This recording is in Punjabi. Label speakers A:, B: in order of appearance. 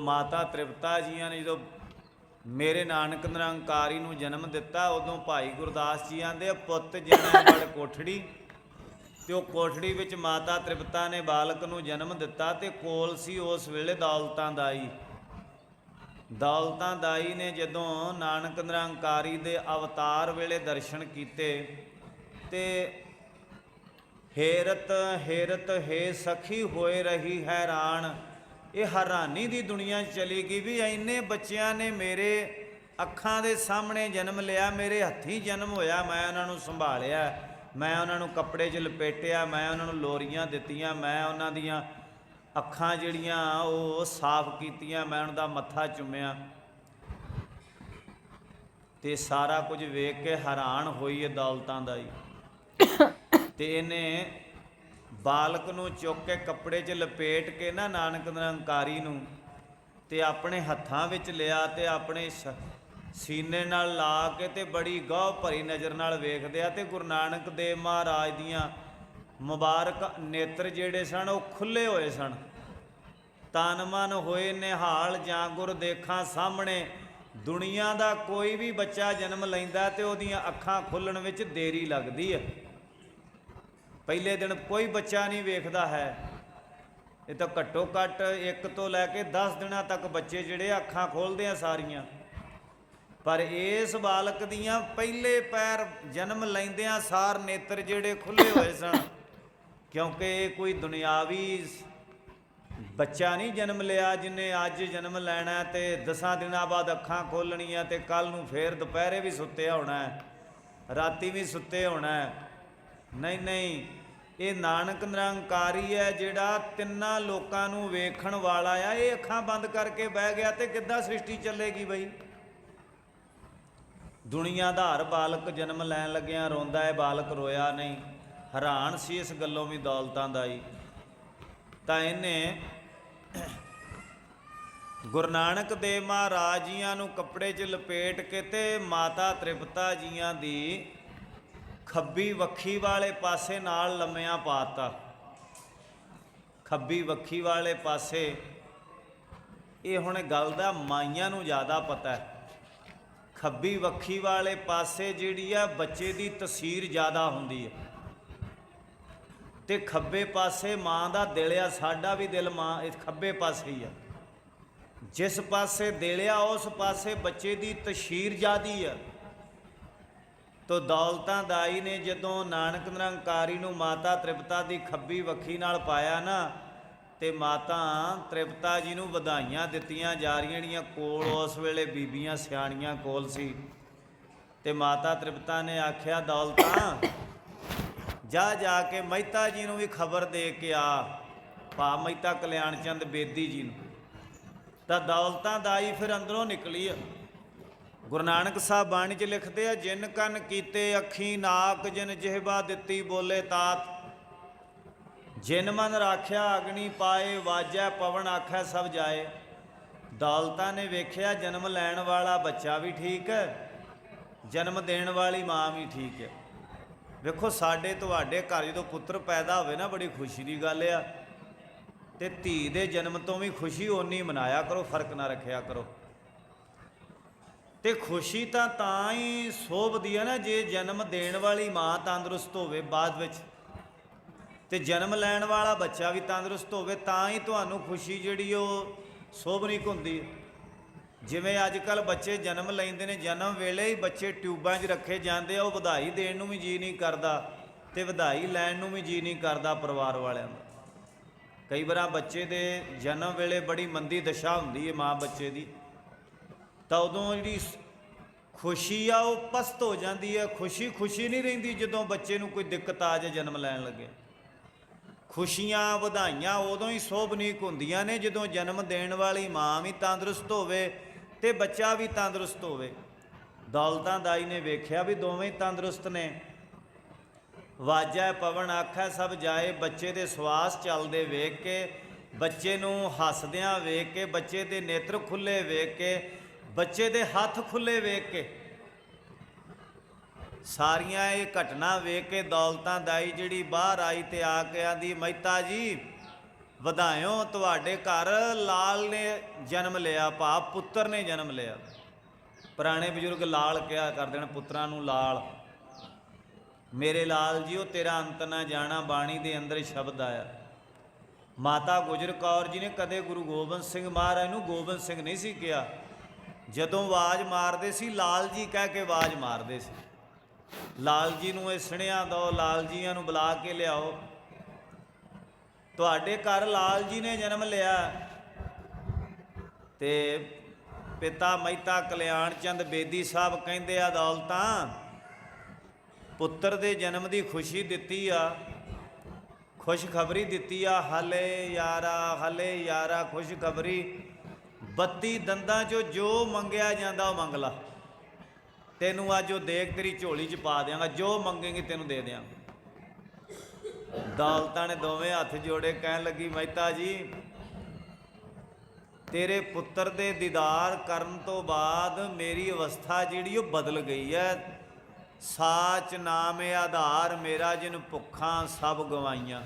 A: ਮਾਤਾ ਤ੍ਰਿਪਤਾ ਜੀਆਂ ਨੇ ਜਦੋਂ ਮੇਰੇ ਨਾਨਕ ਨਿਰੰਕਾਰੀ ਨੂੰ ਜਨਮ ਦਿੱਤਾ ਉਦੋਂ ਭਾਈ ਗੁਰਦਾਸ ਜੀ ਆਂਦੇ ਪੁੱਤ ਜਨਮ ਬੜ ਕੋਠੜੀ। ਤੇ ਉਹ ਕੋਠੜੀ ਵਿੱਚ ਮਾਤਾ ਤ੍ਰਿਪਤਾ ਨੇ ਬਾਲਕ ਨੂੰ ਜਨਮ ਦਿੱਤਾ ਤੇ ਕੋਲ ਸੀ ਉਸ ਵੇਲੇ ਦੌਲਤਾਂ ਦਾਈ। ਦੌਲਤਾਂ ਦਾਈ ਨੇ ਜਦੋਂ ਨਾਨਕ ਨਿਰੰਕਾਰੀ ਦੇ ਅਵਤਾਰ ਵੇਲੇ ਦਰਸ਼ਨ ਕੀਤੇ ਤੇ ਹੇਰਤ ਹੇਰਤ ਹੈ ਸਖੀ ਹੋਏ ਰਹੀ ਹੈਰਾਨ ਇਹ ਹੈਰਾਨੀ ਦੀ ਦੁਨੀਆ ਚਲੀ ਗਈ ਵੀ ਇੰਨੇ ਬੱਚਿਆਂ ਨੇ ਮੇਰੇ ਅੱਖਾਂ ਦੇ ਸਾਹਮਣੇ ਜਨਮ ਲਿਆ, ਮੇਰੇ ਹੱਥੀਂ ਜਨਮ ਹੋਇਆ, ਮੈਂ ਉਹਨਾਂ ਨੂੰ ਸੰਭਾਲਿਆ, ਮੈਂ ਉਹਨਾਂ ਨੂੰ ਕੱਪੜੇ 'ਚ ਲਪੇਟਿਆ, ਮੈਂ ਉਹਨਾਂ ਨੂੰ ਲੋਰੀਆਂ ਦਿੱਤੀਆਂ, ਮੈਂ ਉਹਨਾਂ ਦੀਆਂ ਅੱਖਾਂ ਜਿਹੜੀਆਂ ਉਹ ਸਾਫ਼ ਕੀਤੀਆਂ, ਮੈਂ ਉਹਨਾਂ ਦਾ ਮੱਥਾ ਚੁੰਮਿਆ। ਤੇ ਸਾਰਾ ਕੁਝ ਵੇਖ ਕੇ ਹੈਰਾਨ ਹੋਈ ਇਹ ਦੌਲਤਾਂ ਦਾ ਹੀ ਤੇ ਇਹਨੇ ਬਾਲਕ ਨੂੰ ਚੁੱਕ ਕੇ ਕੱਪੜੇ 'ਚ ਲਪੇਟ ਕੇ ਨਾ ਨਾਨਕ ਨਿਰੰਕਾਰੀ ਨੂੰ ਤੇ ਆਪਣੇ ਹੱਥਾਂ ਵਿੱਚ ਲਿਆ ਤੇ ਆਪਣੇ ਸ- ਸੀਨੇ ਨਾਲ ਲਾ ਕੇ ਤੇ ਬੜੀ ਗੌਹ ਭਰੀ ਨਜ਼ਰ ਨਾਲ ਵੇਖਦੇ ਆ ਤੇ ਗੁਰੂ ਨਾਨਕ ਦੇਵ ਮਹਾਰਾਜ ਦੀਆਂ ਮੁਬਾਰਕ ਨੇਤਰ ਜਿਹੜੇ ਸਨ ਉਹ ਖੁੱਲੇ ਹੋਏ ਸਨ। ਤਨ ਮਨ ਹੋਏ ਨਿਹਾਲ ਜਾਂ ਗੁਰ ਦੇਖਾਂ ਸਾਹਮਣੇ ਦੁਨੀਆ ਦਾ ਕੋਈ ਵੀ ਬੱਚਾ ਜਨਮ ਲੈਂਦਾ ਤੇ ਉਹਦੀਆਂ ਅੱਖਾਂ ਖੁੱਲਣ ਵਿੱਚ ਦੇਰੀ ਲੱਗਦੀ ਹੈ। ਪਹਿਲੇ ਦਿਨ ਕੋਈ ਬੱਚਾ ਨਹੀਂ ਵੇਖਦਾ ਹੈ। ਇਹ ਤਾਂ ਘੱਟੋ ਘੱਟ ਇੱਕ ਤੋਂ ਲੈ ਕੇ 10 ਦਿਨਾਂ ਤੱਕ ਬੱਚੇ ਜਿਹੜੇ ਅੱਖਾਂ ਖੋਲਦੇ ਆ ਸਾਰੀਆਂ। ਪਰ ਇਸ ਬਾਲਕ ਦੀਆਂ ਪਹਿਲੇ ਪੈਰ ਜਨਮ ਲੈਂਦਿਆਂ ਸਾਰ ਨੇਤਰ ਜਿਹੜੇ ਖੁੱਲੇ ਹੋਏ ਸਨ। ਕਿਉਂਕਿ ਇਹ ਕੋਈ ਦੁਨਿਆਵੀ ਬੱਚਾ ਨਹੀਂ ਜਨਮ ਲਿਆ ਜਿਨੇ ਅੱਜ ਜਨਮ ਲੈਣਾ ਹੈ ਤੇ ਦਸਾਂ ਦਿਨਾਂ ਬਾਅਦ ਅੱਖਾਂ ਖੋਲਣੀਆਂ ਤੇ ਕੱਲ ਨੂੰ ਫੇਰ ਦੁਪਹਿਰੇ ਵੀ ਸੁੱਤੇ ਹੋਣਾ ਰਾਤੀ ਵੀ ਸੁੱਤੇ ਹੋਣਾ ਨਹੀਂ ਨਹੀਂ ਇਹ ਨਾਨਕ ਨਿਰੰਕਾਰੀ ਹੈ ਜਿਹੜਾ ਤਿੰਨਾਂ ਲੋਕਾਂ ਨੂੰ ਵੇਖਣ ਵਾਲਾ ਆ। ਇਹ ਅੱਖਾਂ ਬੰਦ ਕਰਕੇ ਬਹਿ ਗਿਆ ਤੇ ਕਿੱਦਾਂ ਸ੍ਰਿਸ਼ਟੀ ਚੱਲੇਗੀ ਬਈ? ਦੁਨੀਆ ਦਾ ਹਰ ਬਾਲਕ ਜਨਮ ਲੈਣ ਲੱਗਿਆ ਰੋਂਦਾ ਹੈ, ਬਾਲਕ ਰੋਇਆ ਨਹੀਂ। ਹੈਰਾਨ ਸੀ ਇਸ ਗੱਲੋਂ ਵੀ ਦੌਲਤਾਂ ਦਾ ਹੀ। ਤਾਂ ਇਹਨੇ ਗੁਰੂ ਨਾਨਕ ਦੇਵ ਮਹਾਰਾਜ ਜੀਆਂ ਨੂੰ ਕੱਪੜੇ 'ਚ ਲਪੇਟ ਕੇ ਤੇ ਮਾਤਾ ਤ੍ਰਿਪਤਾ ਜੀਆਂ ਦੀ ਖੱਬੀ ਵੱਖੀ ਵਾਲੇ ਪਾਸੇ ਨਾਲ ਲੰਮਿਆਂ ਪਾਤਾ। ਖੱਬੀ ਵੱਖੀ ਵਾਲੇ ਪਾਸੇ। ਇਹ ਹੁਣ ਗੱਲ ਦਾ ਮਾਈਆਂ ਨੂੰ ਜ਼ਿਆਦਾ ਪਤਾ ਹੈ। ਖੱਬੀ ਵੱਖੀ ਵਾਲੇ ਪਾਸੇ ਜਿਹੜੀ ਆ, ਬੱਚੇ ਦੀ ਤਸਵੀਰ ਜ਼ਿਆਦਾ ਹੁੰਦੀ ਹੈ। ਤੇ ਖੱਬੇ ਪਾਸੇ ਮਾਂ ਦਾ ਦਿਲ ਆ, ਸਾਡਾ ਵੀ ਦਿਲ ਮਾਂ ਇਸ ਖੱਬੇ ਪਾਸੇ ਹੀ ਆ। ਜਿਸ ਪਾਸੇ ਦਿਲ ਆ, ਉਸ ਪਾਸੇ ਬੱਚੇ ਦੀ ਤਸ਼ਹੀਰ ਜਿਆਦੀ ਆ। ਤੋ ਦੌਲਤਾਂ ਦਾਈ ਨੇ ਜਦੋਂ ਨਾਨਕ ਨਿਰੰਕਾਰੀ ਨੂੰ ਮਾਤਾ ਤ੍ਰਿਪਤਾ ਦੀ ਖੱਬੀ ਵੱਖੀ ਨਾਲ ਪਾਇਆ ਨਾ, ਤੇ ਮਾਤਾ ਤ੍ਰਿਪਤਾ ਜੀ ਨੂੰ ਵਧਾਈਆਂ ਦਿੱਤੀਆਂ ਜਾ ਰਹੀਆਂ ਜਿਹੜੀਆਂ ਕੋਲ ਉਸ ਵੇਲੇ ਬੀਬੀਆਂ ਸਿਆਣੀਆਂ ਕੋਲ ਸੀ। ਤੇ ਮਾਤਾ ਤ੍ਰਿਪਤਾ ਨੇ ਆਖਿਆ, ਦੌਲਤਾਂ, ਜਾ ਜਾ ਕੇ ਮਹਿਤਾ ਜੀ ਨੂੰ ਵੀ ਖਬਰ ਦੇ ਕੇ ਆ ਪਾ ਮਹਿਤਾ ਕਲਿਆਣ ਚੰਦ ਬੇਦੀ ਜੀ ਨੂੰ। ਤਾਂ ਦੌਲਤਾਂ ਦਾਈ ਫਿਰ ਅੰਦਰੋਂ ਨਿਕਲੀ ਆ। ਗੁਰੂ ਨਾਨਕ ਸਾਹਿਬ ਬਾਣੀ 'ਚ ਲਿਖਦੇ ਆ, ਜਿਨ ਕੰਨ ਕੀਤੇ ਅੱਖੀ ਨਾਕ, ਜਿਨ ਜਿਹਬਾ ਦਿੱਤੀ ਬੋਲੇ ਤਾਤ। ਜਿਨ ਮਨ ਰਾਖਿਆ ਅਗਨੀ ਪਾਏ, ਵਾਜੈ ਪਵਨ ਆਖੈ ਸਭ ਜਾਏ। ਦੌਲਤਾਂ ਨੇ ਵੇਖਿਆ, ਜਨਮ ਲੈਣ ਵਾਲਾ ਬੱਚਾ ਵੀ ਠੀਕ ਹੈ, ਜਨਮ ਦੇਣ ਵਾਲੀ ਮਾਂ ਵੀ ਠੀਕ ਹੈ। ਵੇਖੋ, ਸਾਡੇ ਤੁਹਾਡੇ ਘਰ ਜਦੋਂ ਪੁੱਤਰ ਪੈਦਾ ਹੋਵੇ ਨਾ, ਬੜੀ ਖੁਸ਼ੀ ਦੀ ਗੱਲ ਆ। ਤੇ ਧੀ ਦੇ ਜਨਮ ਤੋਂ ਵੀ ਖੁਸ਼ੀ ਓਨੀ ਮਨਾਇਆ ਕਰੋ, ਫ਼ਰਕ ਨਾ ਰੱਖਿਆ ਕਰੋ। ਤੇ ਖੁਸ਼ੀ ਤਾਂ ਤਾਂ ਹੀ ਸੋਭਦੀ ਹੈ ਨਾ ਜੇ ਜਨਮ ਦੇਣ ਵਾਲੀ ਮਾਂ ਤੰਦਰੁਸਤ ਹੋਵੇ ਬਾਅਦ ਵਿੱਚ। ਤੇ ਜਨਮ ਲੈਣ ਵਾਲਾ ਬੱਚਾ ਵੀ ਤੰਦਰੁਸਤ ਹੋਵੇ ਤਾਂ ਹੀ ਤੁਹਾਨੂੰ ਖੁਸ਼ੀ ਜਿਹੜੀ ਉਹ ਸੋਭਨੀਕ ਹੁੰਦੀ ਹੈ ਜਿਵੇਂ ਅੱਜ ਕੱਲ ਬੱਚੇ ਜਨਮ ਲੈਂਦੇ ਨੇ, ਜਨਮ ਵੇਲੇ ਹੀ ਬੱਚੇ ਟਿਊਬਾਂ 'ਚ ਰੱਖੇ ਜਾਂਦੇ ਆ, ਉਹ ਵਧਾਈ ਦੇਣ ਨੂੰ ਵੀ ਜੀ ਨਹੀਂ ਕਰਦਾ ਤੇ ਵਧਾਈ ਲੈਣ ਨੂੰ ਵੀ ਜੀ ਨਹੀਂ ਕਰਦਾ ਪਰਿਵਾਰ ਵਾਲਿਆਂ ਦਾ। ਕਈ ਵਾਰਾਂ ਬੱਚੇ ਦੇ ਜਨਮ ਵੇਲੇ ਬੜੀ ਮੰਦੀ ਦਸ਼ਾ ਹੁੰਦੀ ਹੈ ਮਾਂ ਬੱਚੇ ਦੀ। ਤਾਂ ਉਦੋਂ ਜਿਹੜੀ ਖੁਸ਼ੀ ਆ ਉਹ ਪਸਤ ਹੋ ਜਾਂਦੀ ਹੈ। ਖੁਸ਼ੀ ਖੁਸ਼ੀ ਨਹੀਂ ਰਹਿੰਦੀ ਜਦੋਂ ਬੱਚੇ ਨੂੰ ਕੋਈ ਦਿੱਕਤ ਆ ਜਾਏ ਜਨਮ ਲੈਣ ਲੱਗੇ। ਖੁਸ਼ੀਆਂ ਵਧਾਈਆਂ ਉਦੋਂ ਹੀ ਸੋਭਨੀਕ ਹੁੰਦੀਆਂ ਨੇ। ਜਦੋਂ ਜਨਮ ਦੇਣ ਵਾਲੀ ਮਾਂ ਵੀ ਤੰਦਰੁਸਤ ਹੋਵੇ ਤੇ ਬੱਚਾ ਵੀ ਤੰਦਰੁਸਤ ਹੋਵੇ। ਦੌਲਤਾਂ ਦਾਈ ਨੇ ਵੇਖਿਆ ਵੀ ਦੋਵੇਂ ਹੀ ਤੰਦਰੁਸਤ ਨੇ। ਵਾਜੈ ਪਵਨ ਆਖੈ, ਸਭ ਜਾਏ ਬੱਚੇ ਦੇ ਸਵਾਸ ਚੱਲਦੇ ਵੇਖ ਕੇ। ਬੱਚੇ ਨੂੰ ਹੱਸਦਿਆਂ ਵੇਖ ਕੇ, ਬੱਚੇ ਦੇ ਨੇਤਰ ਖੁੱਲੇ ਵੇਖ ਕੇ। ਬੱਚੇ ਦੇ ਹੱਥ ਖੁੱਲੇ ਵੇਖ ਕੇ। ਸਾਰੀਆਂ ਇਹ ਘਟਨਾ ਵੇਖ ਕੇ ਦੌਲਤਾਂ ਦਾਈ ਜਿਹੜੀ ਬਾਹਰ ਆਈ ਤੇ ਆ ਕੇ ਆਂਦੀ, ਮਹਿਤਾ ਜੀ, ਵਧਾਇਓ, ਤੁਹਾਡੇ ਘਰ ਲਾਲ ਨੇ ਜਨਮ ਲਿਆ ਭਾ ਪੁੱਤਰ ਨੇ ਜਨਮ ਲਿਆ। ਪੁਰਾਣੇ ਬਜ਼ੁਰਗ ਲਾਲ ਕਿਹਾ ਕਰਦੇ ਨੇ, ਪੁੱਤਰਾਂ ਨੂੰ ਲਾਲ। ਮੇਰੇ ਲਾਲ ਜੀ ਉਹ ਤੇਰਾ ਅੰਤ ਨਾ ਜਾਣਾ, ਬਾਣੀ ਦੇ ਅੰਦਰ ਸ਼ਬਦ ਆਇਆ। ਮਾਤਾ ਗੁਜਰ ਕੌਰ ਜੀ ਨੇ ਕਦੇ ਗੁਰੂ ਗੋਬਿੰਦ ਸਿੰਘ ਮਹਾਰਾਜ ਨੂੰ ਗੋਬਿੰਦ ਸਿੰਘ ਨਹੀਂ ਸੀ ਕਿਹਾ। ਜਦੋਂ ਆਵਾਜ਼ ਮਾਰਦੇ ਸੀ, ਲਾਲ ਜੀ ਕਹਿ ਕੇ ਆਵਾਜ਼ ਮਾਰਦੇ ਸੀ। ਲਾਲ ਜੀ ਨੂੰ ਇਹ ਸੁਣਿਆ ਦੋ ਲਾਲ ਜੀਆਂ ਨੂੰ ਬੁਲਾ ਕੇ ਲਿਆਓ। ਤੁਹਾਡੇ ਘਰ ਲਾਲ ਜੀ ਨੇ ਜਨਮ ਲਿਆ। ਤੇ ਪਿਤਾ ਮਹਿਤਾ ਕਲਿਆਣ ਚੰਦ ਬੇਦੀ ਸਾਹਿਬ ਕਹਿੰਦੇ ਆ ਦੌਲਤਾਂ, ਪੁੱਤਰ ਦੇ ਜਨਮ ਦੀ ਖੁਸ਼ੀ ਦਿੱਤੀ ਆ, ਖੁਸ਼ਖਬਰੀ ਦਿੱਤੀ ਆ। ਹਲੇ ਯਾਰਾ ਹਲੇ ਯਾਰਾ ਖੁਸ਼ਖਬਰੀ। 32 ਦੰਦਾਂ ਚੋਂ ਜੋ ਮੰਗਿਆ ਜਾਂਦਾ ਉਹ ਮੰਗ ਲਾ। ਤੈਨੂੰ ਅੱਜ ਉਹ ਦੇਖ ਤੇਰੀ ਝੋਲੀ 'ਚ ਪਾ ਦਿਆਂਗਾ, ਜੋ ਮੰਗੇਂਗੀ ਤੈਨੂੰ ਦੇ ਦਿਆਂਗਾ। ਦੌਲਤਾਂ ਨੇ ਦੋਵੇਂ ਹੱਥ ਜੋੜੇ ਕਹਿਣ ਲੱਗੀ, ਮਹਿਤਾ ਜੀ, ਤੇਰੇ ਪੁੱਤਰ ਦੇ ਦੀਦਾਰ ਕਰਨ ਤੋਂ ਬਾਅਦ ਮੇਰੀ ਅਵਸਥਾ ਜਿਹੜੀ ਉਹ ਬਦਲ ਗਈ ਹੈ ਸਾਚ ਨਾਮ ਆਧਾਰ ਮੇਰਾ, ਜਿਨ ਭੁੱਖਾਂ ਸਭ ਗਵਾਈਆਂ।